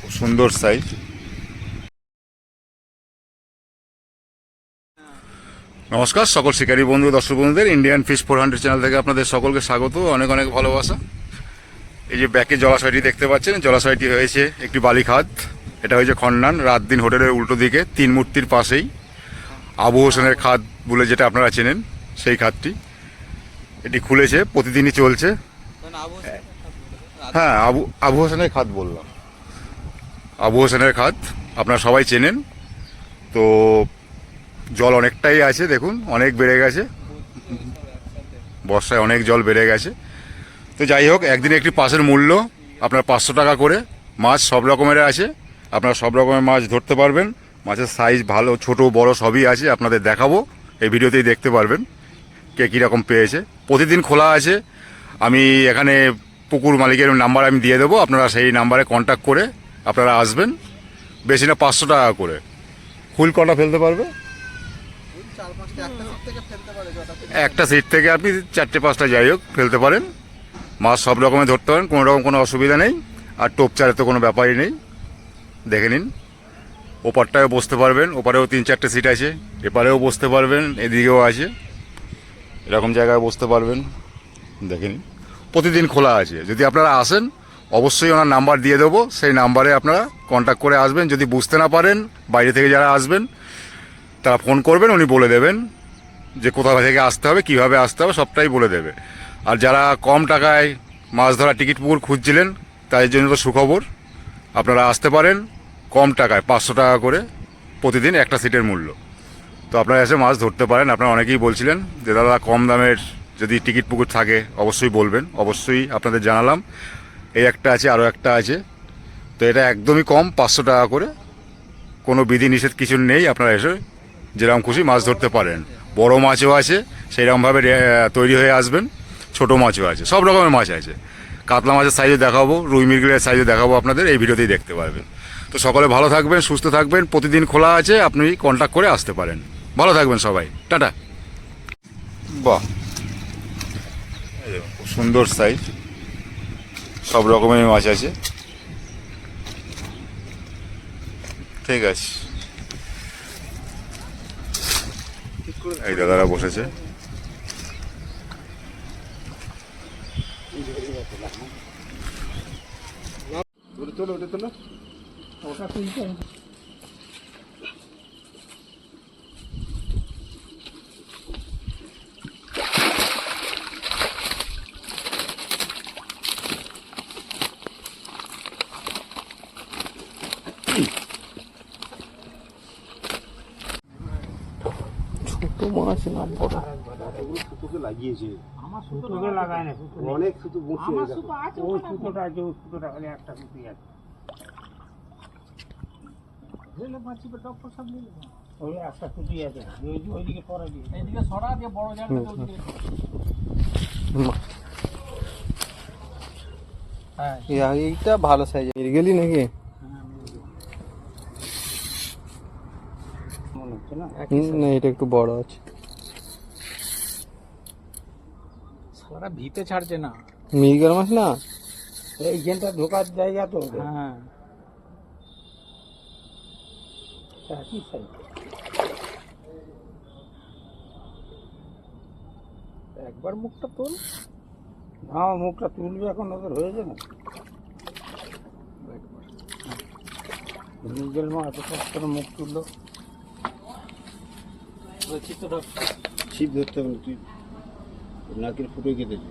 খুব সুন্দর সাইজ। নমস্কার সকল শিকারী বন্ধু দর্শক বন্ধুদের Indian fish four hundred channel থেকে আপনাদের সকলকে স্বাগত অনেক অনেক ভালোবাসা। এই যে ব্যাকে জলাশয়টি দেখতে পাচ্ছেন জলাশয়টি হয়েছে একটি বালিখাত। এটা হয়েছে খন্ডান রাত দিন হোটেলের উল্টো দিকে তিন মূর্তির পাশেই। আবু হোসেনের খাদ বলে যেটা আপনারা চেনেন সেই খাতটি। এটি খুলেছে প্রতিদিনই চলছে। হ্যাঁ আবু আবু হোসেনের খাত বললাম। আবু হোসেনের খাত, আপনারা সবাই চেনেন। তো জল অনেকটাই আছে, দেখুন, অনেক বেড়ে গেছে। বর্ষায় অনেক জল বেড়ে গেছে। তো যাই হোক একদিনে একটি পাশের মূল্য, আপনার পাঁচশো টাকা করে। মাছ সব রকমের আছে, আপনারা সব রকমের মাছ ধরতে পারবেন। মাছের সাইজ ভালো, ছোট, বড় সবই আছে, আপনাদের দেখাবো। এই ভিডিওতেই দেখতে পারবেন কে কীরকম পেয়েছে। প্রতিদিন খোলা আছে। আমি এখানে পুকুর মালিকের নাম্বার আমি দিয়ে দেবো, আপনারা সেই নাম্বারে কন্ট্যাক্ট করে আপনারা আসবেন, বেশি না পাঁচশো টাকা করে। ফুল কটা ফেলতে পারবে? একটা সিট থেকে আপনি চারটে, পাঁচটা যাই হোক, ফেলতে পারেন। মাছ সব রকমের ধরতে পারেন, কোনো রকম কোনো অসুবিধা নেই। আর টোপ চারে তো কোনো ব্যাপারই নেই। দেখে নিন। ওপারটায় বসতে পারবেন, ওপারেও তিন চারটে সিট আছে। এপারেও বসতে পারবেন, এদিকেও আছে। এরকম জায়গায় বসতে পারবেন। দেখে নিন। প্রতিদিন খোলা আছে। যদি আপনারা আসেন অবশ্যই ওনার নাম্বার দিয়ে দেবো। সেই নাম্বারে আপনারা কন্ট্যাক্ট করে আসবেন। যদি বুঝতে না পারেন, বাইরে থেকে যারা আসবেন, তারা ফোন করবেন, উনি বলে দেবেন যে কোথা থেকে আসতে হবে, কীভাবে আসতে হবে, সবটাই বলে দেবে। আর যারা কম টাকায় মাছ ধরা টিকিট পুকুর খুঁজছিলেন, তাদের জন্য তো সুখবর। আপনারা আসতে পারেন কম টাকায়, পাঁচশো টাকা করে প্রতিদিন একটা সিটের মূল্য। তো আপনারা এসে মাছ ধরতে পারেন। আপনারা অনেকেই বলছিলেন যে, দাদা, কম দামের যদি টিকিট পুকুর থাকে, অবশ্যই বলবেন। অবশ্যই আপনাদের জানালাম। এই একটা আছে আরও একটা আছে। তো এটা একদমই কম, পাঁচশো টাকা করে। কোনো বিধি নিষেধ কিছু নেই, আপনারা এসে যেরকম খুশি মাছ ধরতে পারেন। বড় মাছও আছে, সেইরকমভাবে তৈরি হয়ে আসবেন। ছোট মাছও আছে, সব রকমের মাছ আছে। কাতলা মাছের সাইজে দেখাবো, রুই মৃগেলের সাইজে দেখাবো আপনাদের, এই ভিডিওতেই দেখতে পারবেন। তো সকলে ভালো থাকবেন, সুস্থ থাকবেন, প্রতিদিন খোলা আছে, আপনি কন্ট্যাক্ট করে আসতে পারেন। ভালো থাকবেন সবাই, টাটা। বাহ। সুন্দর সাইজ সব রকমের মাছ আছে। ঠিক আছে। এই দাদারা বসেছে। তোলো ওটা তোলো ওটা তুলতে ছোট মাছ না বড় সুতোকে লাগিয়েছে আমার সুতোকে লাগায় না সুতো নেই। অনেক সুতো বসিয়ে আমার গেছে সুতো আছে ওই ওখানে। সুতোটা আছে ওই সুতোটা খালি একটা সুতোই আছে রেলে মাছি বা ডক্টর সব নিয়ে নেবে। ওই একটা সুতোই আছে ওই যে ওইদিকে পরে দিয়ে এইদিকে সরা দিয়ে বড় জালটা ওইদিকে হ্যাঁ এইটা ভালো সাইজ গেলি নাকি না? না এটা একটু বড় আছে। সারা ভিতে ছাড়ছে না। মিরগেল মাছ না? এই গেনটা ঢোকার জায়গা তো হ্যাঁ। একই সাইজ একবার মুখটা তোল। হ্যাঁ মুখটা তুলবে এখন ওদের হয়েছে না। নিজের মা এত কষ্ট মুখ তুললো। ছিপ ধরতে হবে তুই নাকের ফুটো কেটেছে